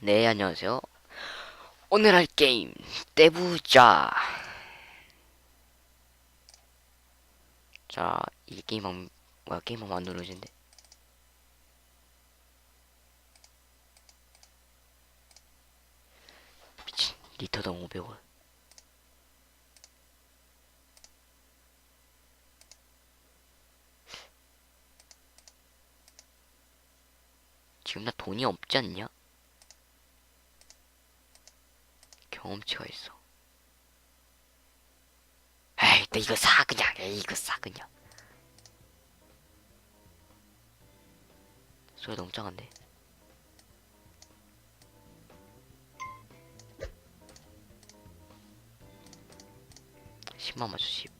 네, 안녕하세요. 오늘 할 게임, 떼부자. 자, 이 게임방, 뭐야, 게임방 안 누르진데. 미친, 리터당 500원. 지금 나 돈이 없지 않냐? 경험치가 있어. 에이, 나 이거 사 그냥. 에이, 이거 사 그냥. 소리 너무 작은데. (10만) 맞춰 (10)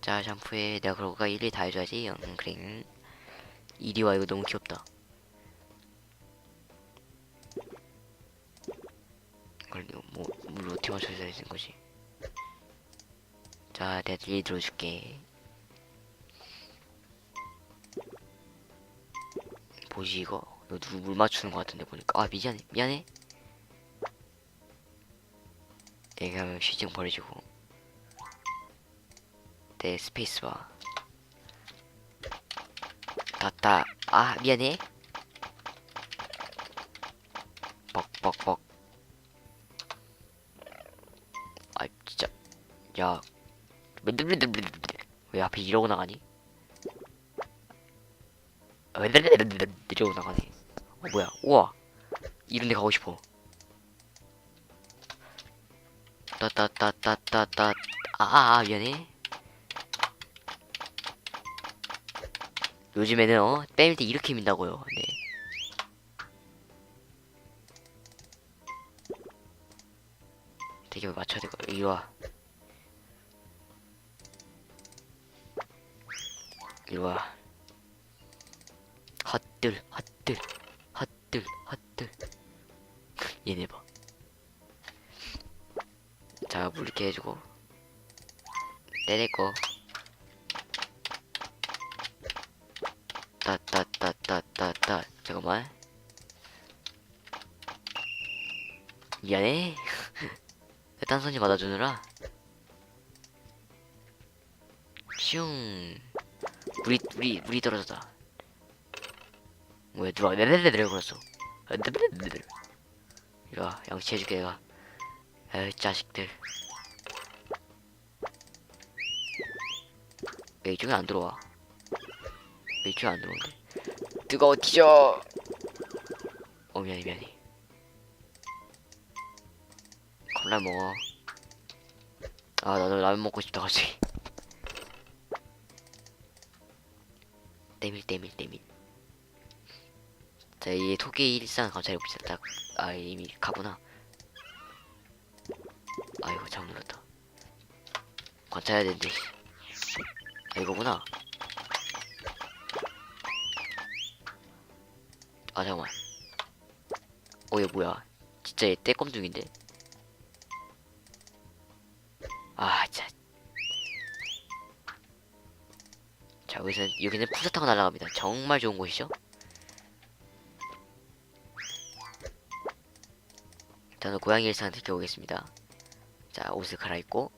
자 샴푸에 내가 그러고 가 1위 다 해줘야지 응 그래 이리 와 이거 너무 귀엽다 물로 어떻게 맞춰줘야 되는 거지? 자 내가 예를 들어줄게. 뭐지 이거? 너 누구 물 맞추는 거 같은데 보니까. 아 미안해 미안해. 얘기하면 시증 버려지고. 내 스페이스바 닫다. 아 미안해. 뻑뻑뻑 야 왜 앞에 이러고 나가니? 이러고 나가네 어 뭐야? 우와 이런 데 가고 싶어. 따따따따따따 아, 아 미안해. 요즘에는 어 뺨일 때 이렇게 민다고요. 네. 되게 맞춰야 되고 이리 와 이리 와 헛들 헛들 헛들 헛들. 얘네 봐. 자, 물 이렇게 해주고. 때리고. 따따따따따따. 잠깐만. 미안해. 딴 손이 받아주느라. 슝 물이 물이 물이 떨어졌다. 뭐야 누가 네네네네 그랬어. 네네네네 와 양치해줄게 내가. 에이 자식들. 왜 이쪽에 안 들어와. 왜 이쪽에 안 들어오는데 뜨거워 뒤져! 어 미안해 미안해. 콜라 먹어. 아 나도 라면 먹고 싶다 갑자기 때밀 때밀 때밀. 자 이 토끼 일상 감찰해 봅시다. 딱아 이미 가구나. 아이고 잘못 눌렀다. 관찰해야 되는데 아 이거구나. 아 잠깐만. 어 얘 뭐야? 진짜 얘 떼검둥인데? 아 진짜 자 여기서 여기는 푸사 타고 날아갑니다. 정말 좋은 곳이죠? 저는 고양이 일상 지켜보겠습니다. 자 옷을 갈아입고.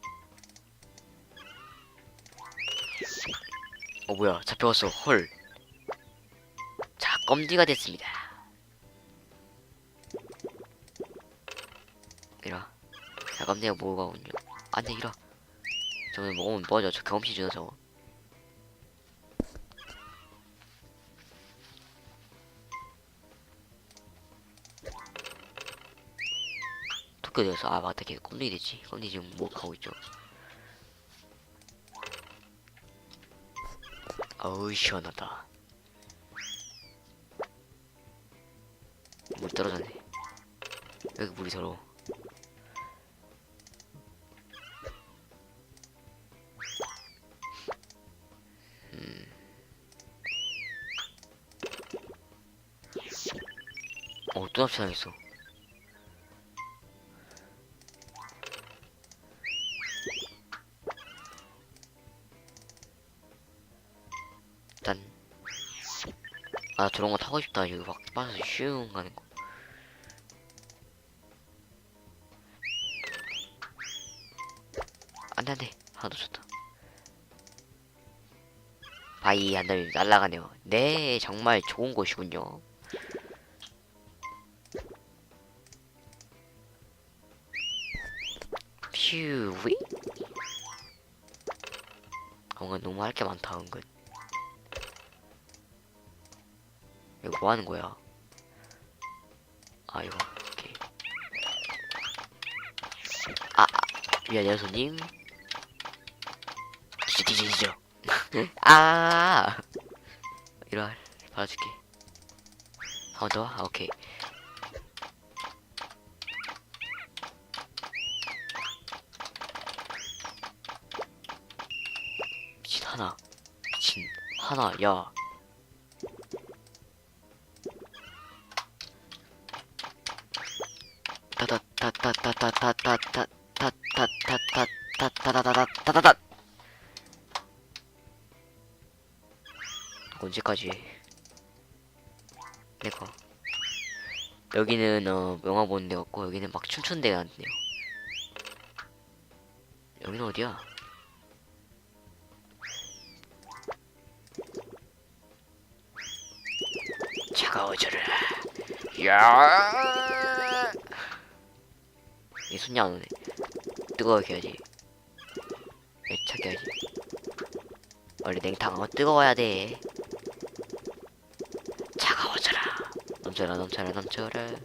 어 뭐야. 잡혀갔어. 헐. 자 껌디가 됐습니다. 이라. 자 껌디가 뭐가 오냐. 안돼 이라. 저거 먹으면 뭐하죠 저 경험치 주나 저거 어디갔어 아 맞다 걔 껌디 됐지. 껌디 지금 뭐 하고 있죠. 어우 시원하다. 물 떨어졌네. 여기 물이 더러워. 음. 어 또 납치당했어 아 저런 거 타고 싶다. 여기 막 빠져서 슝 가는 거. 안돼 안돼. 하나 놓쳤다. 바이 한 다음에 날아가네요. 네 정말 좋은 곳이군요. 휴위 뭔가 너무 할 게 많다 은근 이거 뭐 하는 거야? 아 이거. 오케이. 아, 아 미안해요 손님. 뒤져 아! 이리 받아줄게. 한번 더? 아 오케이. 미친 하나. 미친 하나 야 따다따따따따따따따따따따따따따따따따따따따 언제까지 내가 여기는 어 영화 보는 데였고 여기는 막 춤추는 데가 있네요 여기는 어디야? 차가워져라 야! 이 손이 안 오네. 뜨거워게 해야지. 왜 차게 해야지. 원래 냉탕은 뜨거워야 돼. 차가워져라. 넘쳐라, 넘쳐라, 넘쳐라.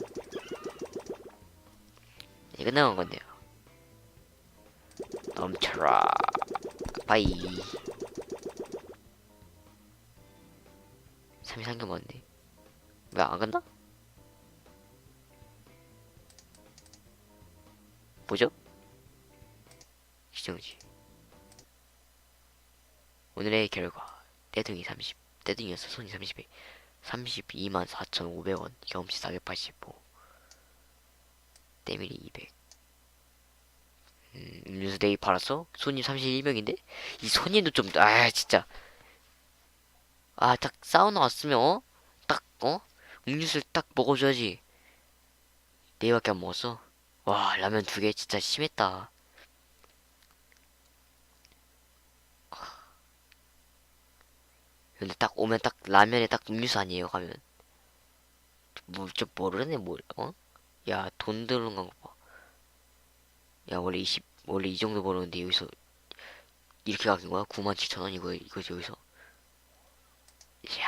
이게 끝나간 건데요. 넘쳐라. 바이. 3일3개 뭔데? 왜안 간다? 뭐죠? 시정지 오늘의 결과 떼둥이 30 떼둥이였어 손이 30에 32만 4,500원 경험치 485 때밀이 200 음, 음료수 데이 팔았어? 손님 31명인데? 이 손님도 좀, 아, 진짜. 아, 딱 사우나 왔으면, 어? 딱, 어? 음료수를 딱 먹어줘야지. 네밖에 안 먹었어? 와, 라면 두 개 진짜 심했다. 근데 딱 오면 딱 라면에 딱 음료수 아니에요, 가면. 뭐, 좀 모르네, 뭐, 어? 야, 돈 드는 거 봐. 야, 원래 20, 원래 이 정도 버는데 여기서 이렇게 가긴 거야? 97,000원 이거, 이거지, 여기서. 이야,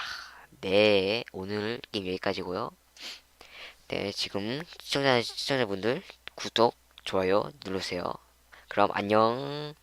네, 오늘 게임 여기까지고요 네, 지금 시청자, 시청자분들 구독, 좋아요 눌러주세요. 그럼 안녕.